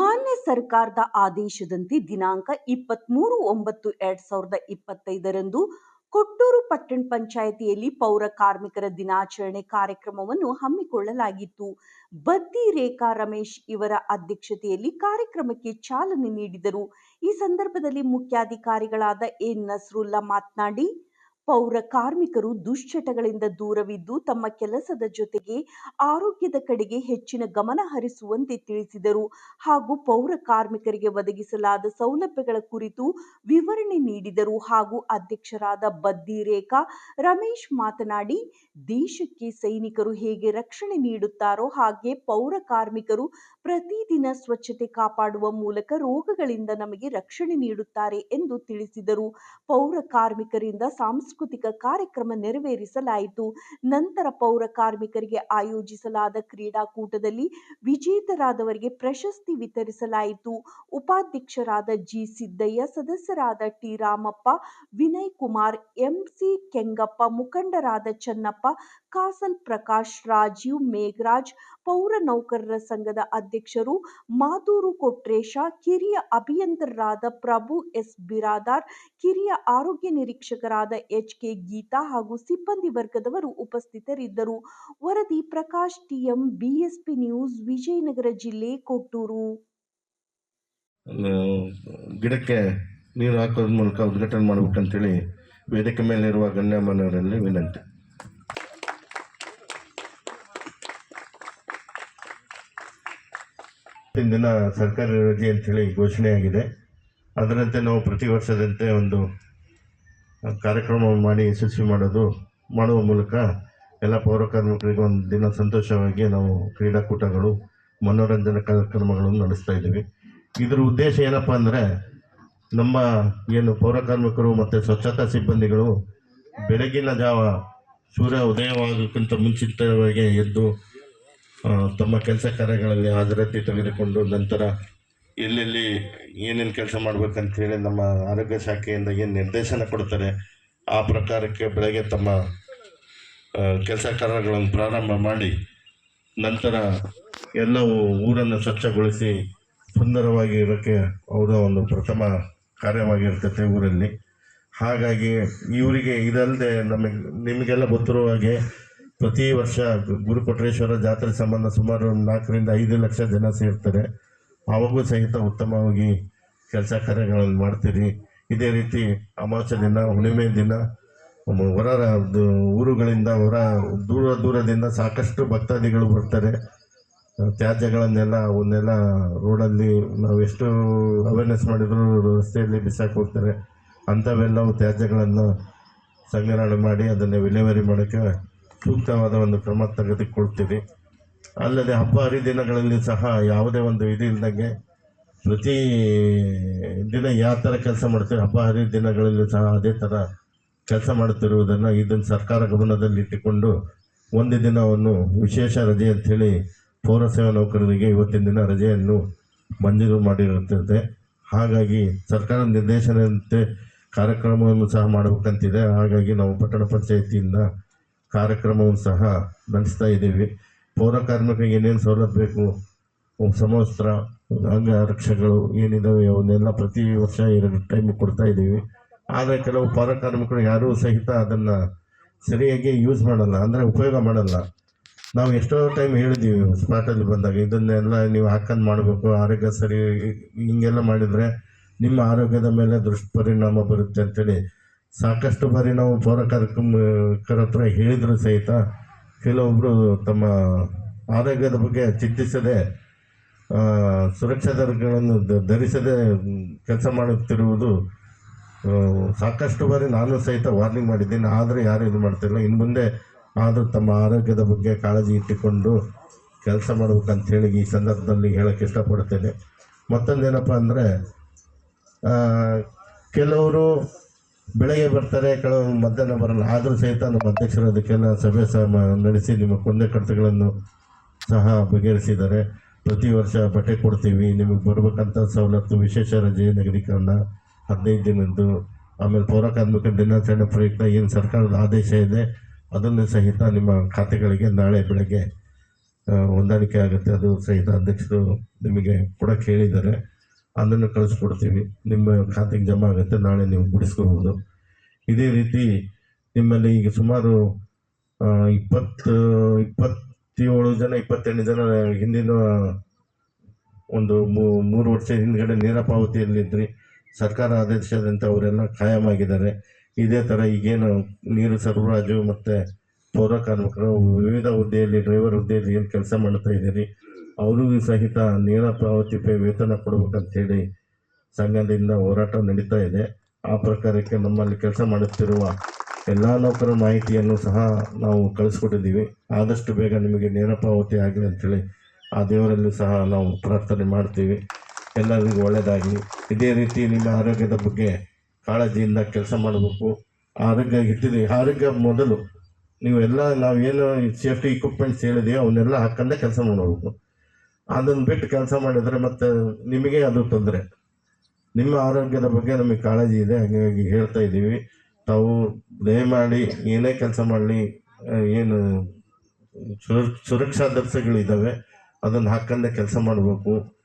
ಮಾನ್ಯ ಸರ್ಕಾರದ ಆದೇಶದಂತೆ ದಿನಾಂಕ ಇಪ್ಪತ್ಮೂರು ಒಂಬತ್ತು ಎರಡ್ ಸಾವಿರದ ಇಪ್ಪತ್ತೈದರಂದು ಕೊಟ್ಟೂರು ಪಟ್ಟಣ ಪಂಚಾಯಿತಿಯಲ್ಲಿ ಪೌರ ಕಾರ್ಮಿಕರ ದಿನಾಚರಣೆ ಕಾರ್ಯಕ್ರಮವನ್ನು ಹಮ್ಮಿಕೊಳ್ಳಲಾಗಿತ್ತು. ಬದ್ದಿ ರೇಖಾ ರಮೇಶ್ ಇವರ ಅಧ್ಯಕ್ಷತೆಯಲ್ಲಿ ಕಾರ್ಯಕ್ರಮಕ್ಕೆ ಚಾಲನೆ ನೀಡಿದರು. ಈ ಸಂದರ್ಭದಲ್ಲಿ ಮುಖ್ಯಾಧಿಕಾರಿಗಳಾದ ಎ ನಸ್ರುಲ್ಲಾ ಮಾತನಾಡಿ ಪೌರ ಕಾರ್ಮಿಕರು ದುಶ್ಚಟಗಳಿಂದ ದೂರವಿದ್ದು ತಮ್ಮ ಕೆಲಸದ ಜೊತೆಗೆ ಆರೋಗ್ಯದ ಕಡೆಗೆ ಹೆಚ್ಚಿನ ಗಮನ ಹರಿಸುವಂತೆ ತಿಳಿಸಿದರು. ಹಾಗೂ ಪೌರ ಕಾರ್ಮಿಕರಿಗೆ ಒದಗಿಸಲಾದ ಸೌಲಭ್ಯಗಳ ಕುರಿತು ವಿವರಣೆ ನೀಡಿದರು. ಹಾಗೂ ಅಧ್ಯಕ್ಷರಾದ ಬದ್ದಿ ರೇಖಾ ರಮೇಶ್ ಮಾತನಾಡಿ, ದೇಶಕ್ಕೆ ಸೈನಿಕರು ಹೇಗೆ ರಕ್ಷಣೆ ನೀಡುತ್ತಾರೋ ಹಾಗೆ ಪೌರ ಕಾರ್ಮಿಕರು ಪ್ರತಿದಿನ ಸ್ವಚ್ಛತೆ ಕಾಪಾಡುವ ಮೂಲಕ ರೋಗಗಳಿಂದ ನಮಗೆ ರಕ್ಷಣೆ ನೀಡುತ್ತಾರೆ ಎಂದು ತಿಳಿಸಿದರು. ಪೌರ ಕಾರ್ಮಿಕರಿಂದ ಸಾಂಸ್ಕೃತಿಕ ಕಾರ್ಯಕ್ರಮ ನೆರವೇರಿಸಲಾಯಿತು. ನಂತರ ಪೌರ ಕಾರ್ಮಿಕರಿಗೆ ಆಯೋಜಿಸಲಾದ ಕ್ರೀಡಾಕೂಟದಲ್ಲಿ ವಿಜೇತರಾದವರಿಗೆ ಪ್ರಶಸ್ತಿ ವಿತರಿಸಲಾಯಿತು. ಉಪಾಧ್ಯಕ್ಷರಾದ ಜಿ ಸಿದ್ದಯ್ಯ ಸದಸ್ಯರಾದ ಟಿ ರಾಮಪ್ಪ ವಿನಯ್ ಕುಮಾರ್ ಎಂಸಿ ಕೆಂಗಪ್ಪ ಮುಖಂಡರಾದ ಚನ್ನಪ್ಪ ಕಾಸಲ್ ಪ್ರಕಾಶ್, ರಾಜೀವ್ ಮೇಘರಾಜ್, ಪೌರ ನೌಕರರ ಸಂಘದ ಅಧ್ಯಕ್ಷರು ಮಾದೂರು ಕೊಟ್ರೇಶ, ಕಿರಿಯ ಅಭಿಯಂತರರಾದ ಪ್ರಭು ಎಸ್. ಬಿರಾದಾರ್, ಕಿರಿಯ ಆರೋಗ್ಯ ನಿರೀಕ್ಷಕರಾದ ಎಚ್. ಕೆ ಗೀತಾ ಹಾಗೂ ಸಿಬ್ಬಂದಿ ವರ್ಗದವರು ಉಪಸ್ಥಿತರಿದ್ದರು. ವರದಿ Prakash TM BSP news Vijayanagara ಜಿಲ್ಲೆ ಕೊಟ್ಟೂರು. ಗಿಡಕ್ಕೆ ನೀರು ಹಾಕೋದ್ರ ಮೂಲಕ ಉದ್ಘಾಟನೆ ಮಾಡ್ಬೇಕಂತೇಳಿ ವೇದಿಕೆ ಮೇಲಿರುವ ಗಣ್ಯಮಾನ್ಯರಲ್ಲಿ ವಿನಂತಿ. ಇವತ್ತಿನ ದಿನ ಸರ್ಕಾರಿ ರಜೆ ಅಂತೇಳಿ ಘೋಷಣೆಯಾಗಿದೆ. ಅದರಂತೆ ನಾವು ಪ್ರತಿ ವರ್ಷದಂತೆ ಒಂದು ಕಾರ್ಯಕ್ರಮ ಮಾಡಿ, ಯಶಸ್ವಿ ಮಾಡೋದು ಮಾಡುವ ಮೂಲಕ ಎಲ್ಲ ಪೌರ ಕಾರ್ಮಿಕರಿಗೆ ಒಂದು ದಿನ ಸಂತೋಷವಾಗಿ ನಾವು ಕ್ರೀಡಾಕೂಟಗಳು, ಮನೋರಂಜನಾ ಕಾರ್ಯಕ್ರಮಗಳನ್ನು ನಡೆಸ್ತಾ ಇದ್ದೀವಿ. ಇದರ ಉದ್ದೇಶ ಏನಪ್ಪ ಅಂದರೆ, ನಮ್ಮ ಏನು ಪೌರ ಕಾರ್ಮಿಕರು ಮತ್ತು ಸ್ವಚ್ಛತಾ ಸಿಬ್ಬಂದಿಗಳು ಬೆಳಗಿನ ಜಾವ ಸೂರ್ಯ ಉದಯವಾಗೋಕ್ಕಿಂತ ಮುಂಚಿತವಾಗಿ ಎದ್ದು ತಮ್ಮ ಕೆಲಸ ಕಾರ್ಯಗಳಲ್ಲಿ ಹಾಜರಾತಿ ತೆಗೆದುಕೊಂಡು ನಂತರ ಎಲ್ಲೆಲ್ಲಿ ಏನೇನು ಕೆಲಸ ಮಾಡ್ಬೇಕಂತೇಳಿ ನಮ್ಮ ಆರೋಗ್ಯ ಶಾಖೆಯಿಂದ ಏನು ನಿರ್ದೇಶನ ಕೊಡ್ತಾರೆ, ಆ ಪ್ರಕಾರಕ್ಕೆ ಬೆಳಗ್ಗೆ ತಮ್ಮ ಕೆಲಸ ಕಾರ್ಯಗಳನ್ನು ಪ್ರಾರಂಭ ಮಾಡಿ ನಂತರ ಎಲ್ಲವೂ ಊರನ್ನು ಸ್ವಚ್ಛಗೊಳಿಸಿ ಸುಂದರವಾಗಿ ಇರೋಕ್ಕೆ ಅವರ ಒಂದು ಪ್ರಥಮ ಕಾರ್ಯವಾಗಿರ್ತೈತೆ ಊರಲ್ಲಿ. ಹಾಗಾಗಿ ಇವರಿಗೆ ಇದಲ್ಲದೆ ನಮಗೆ, ನಿಮಗೆಲ್ಲ ಗೊತ್ತಿರುವ ಹಾಗೆ ಪ್ರತಿ ವರ್ಷ ಗುರುಕೊಟ್ರೇಶ್ವರ ಜಾತ್ರೆ ಸಂಬಂಧ ಸುಮಾರು ನಾಲ್ಕರಿಂದ ಐದು ಲಕ್ಷ ಜನ ಸೇರ್ತಾರೆ. ಅವಾಗೂ ಸಹಿತ ಉತ್ತಮವಾಗಿ ಕೆಲಸ ಕಾರ್ಯಗಳನ್ನು ಮಾಡ್ತೀರಿ. ಇದೇ ರೀತಿ ಅಮಾವಾಸ್ಯ ದಿನ, ಹುಣ್ಣಿಮೆ ದಿನ ಹೊರ ಊರುಗಳಿಂದ ಹೊರ ದೂರ ದೂರದಿಂದ ಸಾಕಷ್ಟು ಭಕ್ತಾದಿಗಳು ಬರ್ತಾರೆ. ತ್ಯಾಜ್ಯಗಳನ್ನೆಲ್ಲ, ಅವನ್ನೆಲ್ಲ ರೋಡಲ್ಲಿ ನಾವು ಎಷ್ಟು ಅವೇರ್ನೆಸ್ ಮಾಡಿದ್ರು ರಸ್ತೆಯಲ್ಲಿ ಬಿಸಾಕಿ ಹೋಗ್ತಾರೆ. ಅಂಥವೆಲ್ಲವೂ ತ್ಯಾಜ್ಯಗಳನ್ನು ಸಂಗ್ರಹಣೆ ಮಾಡಿ ಅದನ್ನು ವಿಲೇವಾರಿ ಮಾಡೋಕ್ಕೆ ಸೂಕ್ತವಾದ ಒಂದು ಕ್ರಮ ತೆಗೆದುಕೊಳ್ತೀವಿ. ಅಲ್ಲದೆ ಹಬ್ಬ ಹರಿದಿನಗಳಲ್ಲಿ ಸಹ ಯಾವುದೇ ಒಂದು ಇದು ಇಲ್ದಂಗೆ ಪ್ರತಿ ದಿನ ಯಾವ ಥರ ಕೆಲಸ ಮಾಡ್ತೀವಿ ಹಬ್ಬ ಹರಿದಿನಗಳಲ್ಲಿ ಸಹ ಅದೇ ಥರ ಕೆಲಸ ಮಾಡುತ್ತಿರುವುದನ್ನು ಇದನ್ನು ಸರ್ಕಾರ ಗಮನದಲ್ಲಿಟ್ಟುಕೊಂಡು ಒಂದು ದಿನವನ್ನು ವಿಶೇಷ ರಜೆ ಅಂಥೇಳಿ ಪೌರಸೇವಾ ನೌಕರರಿಗೆ ಇವತ್ತಿನ ದಿನ ರಜೆಯನ್ನು ಮಂಜೂರು ಮಾಡಿರುತ್ತದೆ. ಹಾಗಾಗಿ ಸರ್ಕಾರ ನಿರ್ದೇಶನದಂತೆ ಕಾರ್ಯಕ್ರಮವನ್ನು ಸಹ ಮಾಡಬೇಕಂತಿದೆ. ಹಾಗಾಗಿ ನಾವು ಪಟ್ಟಣ ಪಂಚಾಯತಿಯಿಂದ ಕಾರ್ಯಕ್ರಮವನ್ನು ಸಹ ನಡೆಸ್ತಾ ಇದ್ದೀವಿ. ಪೌರ ಕಾರ್ಮಿಕರಿಗೆ ಏನೇನು ಸವಲತ್ತು ಬೇಕು ಸಮವಸ್ತ್ರ ಅಂಗರಕ್ಷಗಳು ಏನಿದ್ದಾವೆ ಅವನ್ನೆಲ್ಲ ಪ್ರತಿ ವರ್ಷ ಎರಡು ಟೈಮ್ ಕೊಡ್ತಾ ಇದ್ದೀವಿ. ಆದರೆ ಕೆಲವು ಪೌರ ಕಾರ್ಮಿಕರು ಯಾರೂ ಸಹಿತ ಅದನ್ನು ಸರಿಯಾಗಿ ಯೂಸ್ ಮಾಡಲ್ಲ, ಅಂದರೆ ಉಪಯೋಗ ಮಾಡಲ್ಲ. ನಾವು ಎಷ್ಟೋ ಟೈಮ್ ಹೇಳಿದ್ದೀವಿ ಸ್ಪಾಟಲ್ಲಿ ಬಂದಾಗ, ಇದನ್ನೆಲ್ಲ ನೀವು ಹಾಕೊಂಡು ಮಾಡಬೇಕು, ಆರೋಗ್ಯ ಸರಿ ಹಿಂಗೆಲ್ಲ ಮಾಡಿದರೆ ನಿಮ್ಮ ಆರೋಗ್ಯದ ಮೇಲೆ ದುಷ್ಪರಿಣಾಮ ಬರುತ್ತೆ ಅಂತೇಳಿ ಸಾಕಷ್ಟು ಬಾರಿ ನಾವು ಪೌರ ಕಾರ್ಯಕ್ರಮ ಹತ್ರ ಹೇಳಿದರೂ ಸಹಿತ ಕೆಲವೊಬ್ಬರು ತಮ್ಮ ಆರೋಗ್ಯದ ಬಗ್ಗೆ ಚಿಂತಿಸದೆ ಸುರಕ್ಷತೆಗಳನ್ನು ಧರಿಸದೆ ಕೆಲಸ ಮಾಡುತ್ತಿರುವುದು ಸಾಕಷ್ಟು ಬಾರಿ ನಾನು ಸಹಿತ ವಾರ್ನಿಂಗ್ ಮಾಡಿದ್ದೀನಿ. ಆದರೆ ಯಾರು ಇದು ಮಾಡ್ತಿಲ್ಲ. ಇನ್ನು ಮುಂದೆ ಆದರೂ ತಮ್ಮ ಆರೋಗ್ಯದ ಬಗ್ಗೆ ಕಾಳಜಿ ಇಟ್ಟುಕೊಂಡು ಕೆಲಸ ಮಾಡ್ಬೇಕಂತ ಹೇಳಿ ಈ ಸಂದರ್ಭದಲ್ಲಿ ಹೇಳೋಕ್ಕೆ ಇಷ್ಟಪಡ್ತೇನೆ ಮತ್ತೊಂದೇನಪ್ಪ ಅಂದರೆ ಕೆಲವರು ಬೆಳಗ್ಗೆ ಬರ್ತಾರೆ, ಕೆಲವರು ಮಧ್ಯಾಹ್ನ ಬರಲ್ಲ. ಆದರೂ ಸಹಿತ ನಮ್ಮ ಅಧ್ಯಕ್ಷರು ಅದಕ್ಕೆಲ್ಲ ಸಭೆ ಸಹ ನಡೆಸಿ ನಿಮ್ಮ ಕೊಂದೆ ಕಡತಗಳನ್ನು ಸಹ ಬಗೆಹರಿಸಿದ್ದಾರೆ. ಪ್ರತಿ ವರ್ಷ ಬಟ್ಟೆ ಕೊಡ್ತೀವಿ. ನಿಮಗೆ ಬರಬೇಕಂತ ಸವಲತ್ತು, ವಿಶೇಷ ರಜೆ, ನಗರೀಕರಣ, ಹದಿನೈದು ದಿನದ್ದು, ಆಮೇಲೆ ಪೌರ ಕಾರ್ಮಿಕ ದಿನಾಚರಣೆ ಪ್ರಯುಕ್ತ ಏನು ಸರ್ಕಾರದ ಆದೇಶ ಇದೆ, ಅದನ್ನು ಸಹಿತ ನಿಮ್ಮ ಖಾತೆಗಳಿಗೆ ನಾಳೆ ಬೆಳಗ್ಗೆ ಹೊಂದಾಣಿಕೆ ಆಗುತ್ತೆ. ಅದು ಸಹಿತ ಅಧ್ಯಕ್ಷರು ನಿಮಗೆ ಕೂಡ ಹೇಳಿದ್ದಾರೆ ಅದನ್ನು ಕಳಿಸ್ಕೊಡ್ತೀವಿ. ನಿಮ್ಮ ಖಾತೆಗೆ ಜಮಾ ಆಗುತ್ತೆ, ನಾಳೆ ನೀವು ಬಿಡಿಸ್ಕೋಬೋದು. ಇದೇ ರೀತಿ ನಿಮ್ಮಲ್ಲಿ ಈಗ ಸುಮಾರು ಇಪ್ಪತ್ತು, ಇಪ್ಪತ್ತೇಳು ಜನ, ಇಪ್ಪತ್ತೆಂಟು ಜನ ಹಿಂದಿನ ಒಂದು ಮೂರು ವರ್ಷ ಹಿಂದ್ಗಡೆ ನೇರ ಪಾವತಿಯಲ್ಲಿದ್ರಿ. ಸರ್ಕಾರ ಆದೇಶದಂತೆ ಅವರೆಲ್ಲ ಖಾಯಂ ಆಗಿದ್ದಾರೆ ಇದೇ ಥರ ಈಗೇನು ನೀರು ಸರಬರಾಜು ಮತ್ತು ಪೌರ ಕಾರ್ಮಿಕರು ವಿವಿಧ ಹುದ್ದೆಯಲ್ಲಿ, ಡ್ರೈವರ್ ಹುದ್ದೆಯಲ್ಲಿ ಏನು ಕೆಲಸ ಮಾಡ್ತಾ ಇದ್ದೀರಿ? ಅವ್ರಿಗೂ ಸಹಿತ ನೇರ ಪಾವತಿ ಪೇ ವೇತನ ಕೊಡಬೇಕಂತೇಳಿ ಸಂಘದಿಂದ ಹೋರಾಟ ನಡೀತಾ ಇದೆ. ಆ ಪ್ರಕಾರಕ್ಕೆ ನಮ್ಮಲ್ಲಿ ಕೆಲಸ ಮಾಡುತ್ತಿರುವ ಎಲ್ಲ ನೌಕರರ ಮಾಹಿತಿಯನ್ನು ಸಹ ನಾವು ಕಳಿಸ್ಕೊಟ್ಟಿದ್ದೀವಿ. ಆದಷ್ಟು ಬೇಗ ನಿಮಗೆ ನೇರ ಪಾವತಿ ಆಗಲಿ ಅಂತೇಳಿ ಆ ದೇವರಲ್ಲಿ ಸಹ ನಾವು ಪ್ರಾರ್ಥನೆ ಮಾಡ್ತೀವಿ. ಎಲ್ಲರಿಗೂ ಒಳ್ಳೆಯದಾಗಲಿ. ಇದೇ ರೀತಿ ನಿಮ್ಮ ಆರೋಗ್ಯದ ಬಗ್ಗೆ ಕಾಳಜಿಯಿಂದ ಕೆಲಸ ಮಾಡಬೇಕು. ಆರೋಗ್ಯ ಇಟ್ಟಿದ್ದೀವಿ ಆರೋಗ್ಯ ಮೊದಲು. ನೀವು ಎಲ್ಲ, ನಾವೇನು ಸೇಫ್ಟಿ ಇಕ್ವಿಪ್ಮೆಂಟ್ಸ್ ಹೇಳಿದೆಯೋ ಅವನ್ನೆಲ್ಲ ಹಾಕೊಂಡೇ ಕೆಲಸ ಮಾಡಬೇಕು. ಅದನ್ನು ಬಿಟ್ಟು ಕೆಲಸ ಮಾಡಿದರೆ ಮತ್ತೆ ನಿಮಗೆ ಅದು ತೊಂದರೆ. ನಿಮ್ಮ ಆರೋಗ್ಯದ ಬಗ್ಗೆ ನಮಗೆ ಕಾಳಜಿ ಇದೆ, ಹಾಗಾಗಿ ಹೇಳ್ತಾ ಇದ್ದೀವಿ. ತಾವು ದಯಮಾಡಿ ಏನೇ ಕೆಲಸ ಮಾಡಲಿ ಏನು ಸುರ- ಸುರಕ್ಷಾ ದರ್ಶಗಳಿದ್ದಾವೆ ಅದನ್ನು ಹಾಕೊಂಡೇ ಕೆಲಸ ಮಾಡಬೇಕು.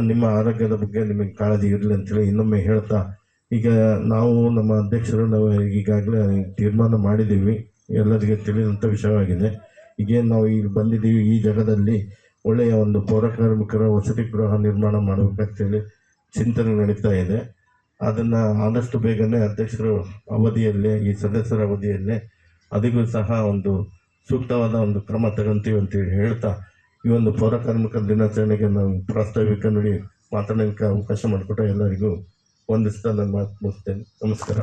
ನಿಮ್ಮ ಆರೋಗ್ಯದ ಬಗ್ಗೆ ನಿಮಗೆ ಕಾಳಜಿ ಇರಲಿ ಅಂತೇಳಿ ಇನ್ನೊಮ್ಮೆ ಹೇಳ್ತಾ, ಈಗ ನಾವು ನಮ್ಮ ಅಧ್ಯಕ್ಷರು, ನಾವು ಈಗಾಗಲೇ ತೀರ್ಮಾನ ಮಾಡಿದ್ದೀವಿ. ಎಲ್ಲರಿಗೆ ತಿಳಿದಂಥ ವಿಷಯವಾಗಿದೆ. ಈಗೇನು ನಾವು ಈಗ ಬಂದಿದ್ದೀವಿ ಈ ಜಾಗದಲ್ಲಿ. ಒಳ್ಳೆಯ ಒಂದು ಪೌರ ಕಾರ್ಮಿಕರ ವಸತಿ ಗೃಹ ನಿರ್ಮಾಣ ಮಾಡಬೇಕಂತೇಳಿ ಚಿಂತನೆ ನಡೀತಾ ಇದೆ. ಅದನ್ನು ಆದಷ್ಟು ಬೇಗನೆ ಅಧ್ಯಕ್ಷರು ಅವಧಿಯಲ್ಲೇ, ಈ ಸದಸ್ಯರ ಅವಧಿಯಲ್ಲೇ ಅದಕ್ಕೂ ಸಹ ಒಂದು ಸೂಕ್ತವಾದ ಒಂದು ಕ್ರಮ ತಗೊಂತೀವಿ ಅಂತೇಳಿ ಹೇಳ್ತಾ, ಈ ಒಂದು ಪೌರ ಕಾರ್ಮಿಕರ ದಿನಾಚರಣೆಗೆ ನಾವು ಪ್ರಾಸ್ತಾವಿಕ ನೋಡಿ ಮಾತನಾಡಲಿಕ್ಕೆ ಅವಕಾಶ ಮಾಡಿಕೊಟ್ಟ ಎಲ್ಲರಿಗೂ ವಂದಿಸ್ತಾ ನನ್ನ ಮಾತು ಮುಗಿಸ್ತೇನೆ. ನಮಸ್ಕಾರ.